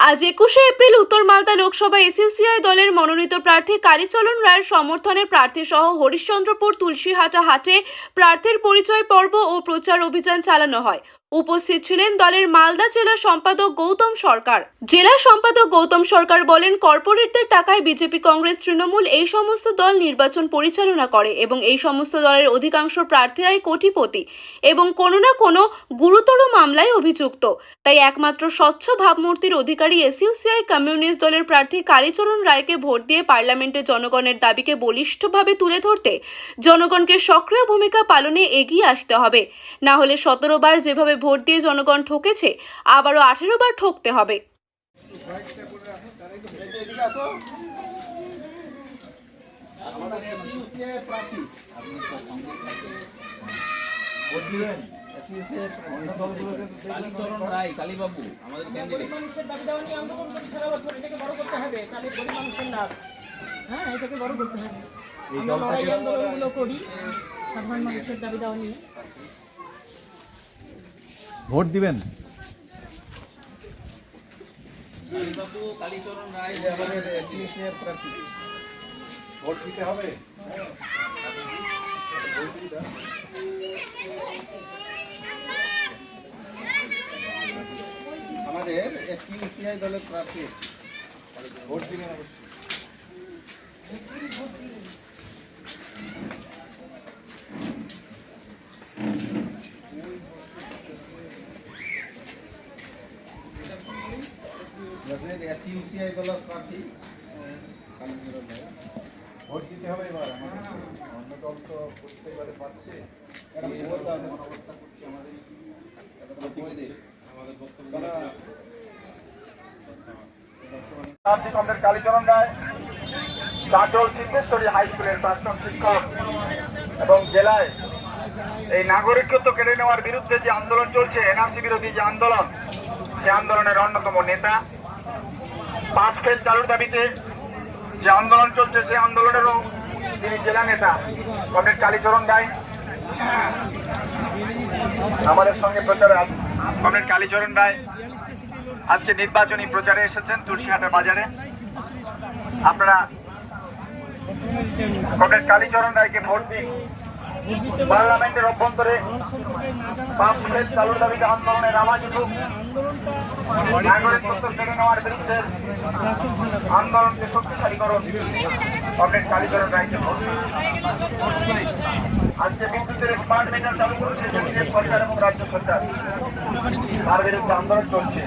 আজ একুশে এপ্রিল উত্তর মালদা লোকসভা এসইউসিআই দলের মনোনীত প্রার্থী কালীচরণ রায়ের সমর্থনে প্রার্থী সহ হরিশ্চন্দ্রপুর তুলসীহাটা হাটে প্রার্থীর পরিচয় পর্ব ও প্রচার অভিযান চালানো হয়। উপস্থিত ছিলেন দলের মালদা জেলা সম্পাদক গৌতম সরকার। জেলা সম্পাদক গৌতম সরকার বলেন, কর্পোরেটদের টাকায় বিজেপি কংগ্রেস তৃণমূল এই সমস্ত দল নির্বাচন পরিচালনা করে এবং এই সমস্ত দলের অধিকাংশ প্রার্থীরাই কোটিপতি এবং কোনো না কোনো গুরুতর মামলায় অভিযুক্ত। তাই একমাত্র স্বচ্ছ ভাবমূর্তির অধিকারী এসইউসিআই কমিউনিস্ট দলের প্রার্থী কালীচরণ রায়কে ভোট দিয়ে পার্লামেন্টে জনগণের দাবিকে বলিষ্ঠভাবে তুলে ধরতে জনগণকে সক্রিয় ভূমিকা পালনে এগিয়ে আসতে হবে না হলে সতেরো বার যেভাবে ভোট দিয়ে জনগণ ঠকেছে, আবারও আঠেরো বার ঠকতে হবে। আমাদের প্রার্থী। কালীচরণ রায় কালীবাবু আমাদের ক্যান্ডিডেট মানুষের দাবি দাওয়া নিয়ে আন্দোলন করি সারা বছর এটাকে বড় করতে হবে। তাহলে গরিব মানুষের লাভ। হ্যাঁ এটাকে বড় করতে হবে। আমরা লড়াই আন্দোলনগুলো করি সাধারণ মানুষের দাবি দাওয়া নিয়ে। ভোট দিবেন? কালীবাবু কালীচরণ রায় আমাদের প্রার্থী। ভোট দিতে হবে। আমাদের এসইউসিআই দলের প্রার্থী ভোট দিবেন অবশ্যই আমাদের এসইউসিআই দলের প্রার্থী কালীচরণ রায়। ভোট দিতে হবে এবার আমাদের অন্য দল তো প্রত্যেকবারে পাচ্ছে এই দল এমন অবস্থা করছে আমাদের তারা কমরেড কালীচরণ রায়, কাজল সিদ্ধেশ্বরী হাই স্কুলের প্রাক্তন শিক্ষক এবং জেলায় এই নাগরিকত্ব কেড়ে নেওয়ার বিরুদ্ধে যে আন্দোলন চলছে, এনআরসি বিরোধী যে আন্দোলন, সে আন্দোলনের অন্যতম নেতা। পাঁচ ফেল চালুর দাবিতে যে আন্দোলন চলছে সেই আন্দোলনেরও তিনি জেলা নেতা, কমরেড কালীচরণ রায়। আমাদের সঙ্গে প্রচারে কমরেড কালীচরণ রায় আজকে নির্বাচনী প্রচারে এসেছেন তুলসীহাটের বাজারে। আপনারা কমরেড কালীচরণ রায়কে ভোট দিন। পার্লামেন্টের অভ্যন্তরে মিনিট চালুর দাবিতে আন্দোলনের আওয়াজ উঠুক। নাগরিকত্ব কেড়ে নেওয়ার বিরুদ্ধে আন্দোলনকে শক্তিশালী কালীচরণ রায়কে ভোট আজকে বিদ্যুতের স্মার্ট মিটার চালু করেছে সরকার এবং রাজ্য সরকার। তার বিরুদ্ধে আন্দোলন চলছে।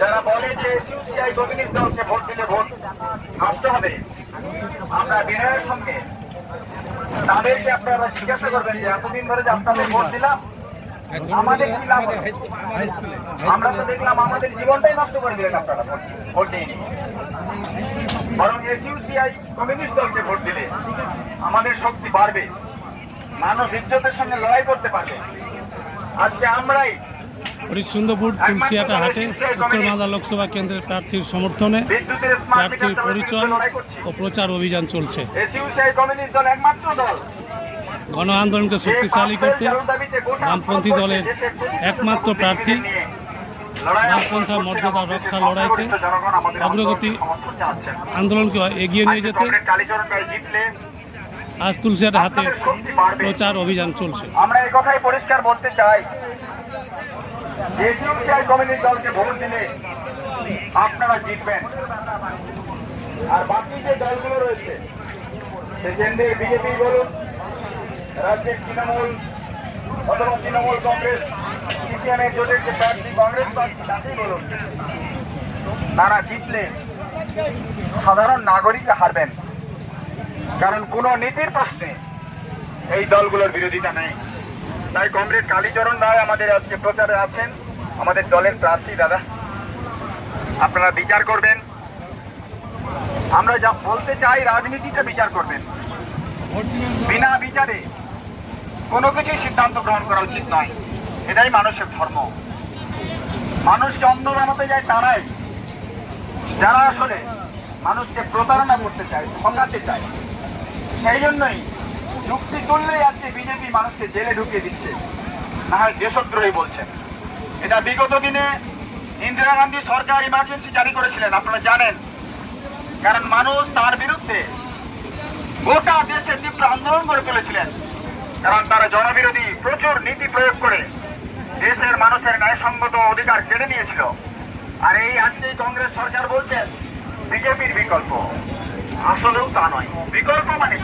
যারা বলে যে সিপিআই কমিউনিস্ট দলকে ভোট দিলে ভোট আসতে হবে, আমরা বিনয়ের সঙ্গে তাদেরকে আপনারা জিজ্ঞাসা করবেন যে, এতদিন ধরে যে আপনাদের ভোট দিলাম, আমাদের আমরা তো দেখলাম আমাদের জীবনটাই নষ্ট করে দিলেন আপনারা ভোট নিয়ে। বরং এসইউসিআই কমিউনিস্ট দলকে ভোট দিলে আমাদের শক্তি বাড়বে, মানুষ ইজ্জতের সঙ্গে লড়াই করতে পারবে। আজকে আমরাই হরিশ্চন্দ্রপুর তুলসিয়াটা হাটে উত্তর মালদা লোকসভা কেন্দ্রের প্রার্থীর সমর্থনে প্রার্থীর পরিচয় ও প্রচার অভিযান চলছে। গণ আন্দোলনকে শক্তিশালী করতে বামপন্থী দলের একমাত্র প্রার্থী বামপন্থা মর্যাদা রক্ষা লড়াইতে অগ্রগতি। আন্দোলনকে এগিয়ে নিয়ে যেতে কমরেড কালীচরণ রায় জিতলে আজ তুলসিয়াটা হাতে প্রচার অভিযান চলছে। আমরা এই কথাই পরিষ্কার বলতে চাই। দলকে ভোট দিলে আপনারা জিতবেন। আর বাকি যে দলগুলো রয়েছে, সে কেন্দ্রে বিজেপি বলুন, রাজ্যের তৃণমূল অথবা তৃণমূল কংগ্রেস, সিপিএমের জোটের যে প্রার্থী কংগ্রেস প্রার্থী, তাকেই বলুন, তারা জিতলে সাধারণ নাগরিকরা হারবেন। কারণ কোন নীতির প্রশ্নে এই দলগুলোর বিরোধিতা নেই। তাই কমরেড কালীচরণ রায় আমাদের আজকে প্রচারে আছেন, আমাদের দলের প্রার্থী দাদা। আপনারা বিচার করবেন। আমরা যা বলতে চাই রাজনীতিটা বিচার করবেন। বিনা বিচারে কোনো কিছুই সিদ্ধান্ত গ্রহণ করা উচিত নয়। এটাই মানুষের ধর্ম। মানুষ অন্ধ বানাতে যায় তারাই। যারা আসলে মানুষকে প্রতারণা করতে চায়, ঠকাতে চায়। সেই জন্যই যুক্তি তুললেই আজকে বিজেপি মানুষকে জেলে ঢুকিয়ে দিচ্ছে। না হয় দেশদ্রোহী বলছেন। এটা বিগত দিনে ইন্দিরা গান্ধী সরকার ইমার্জেন্সি জারি করেছিলেন, আপনারা জানেন। কারণ মানুষ তার বিরুদ্ধে গোটা দেশে তীব্র আন্দোলন করে তুলেছিলেন। কারণ তারা জনবিরোধী প্রচুর নীতি প্রয়োগ করে দেশের মানুষের ন্যায়সঙ্গত অধিকার কেড়ে নিয়েছিল। আর এই আজকে কংগ্রেস সরকার বলছেন বিজেপির বিকল্প। আসলেও তা নয়। বিকল্প মানে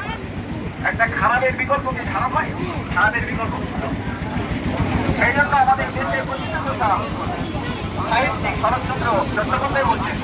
একটা খারাপের বিকল্প কি খারাপ হয়? খারাপের বিকল্প এই জন্য আমাদের দেশে সাহিত্যিক শরৎচন্দ্র চট্টোপাধ্যায় বলছেন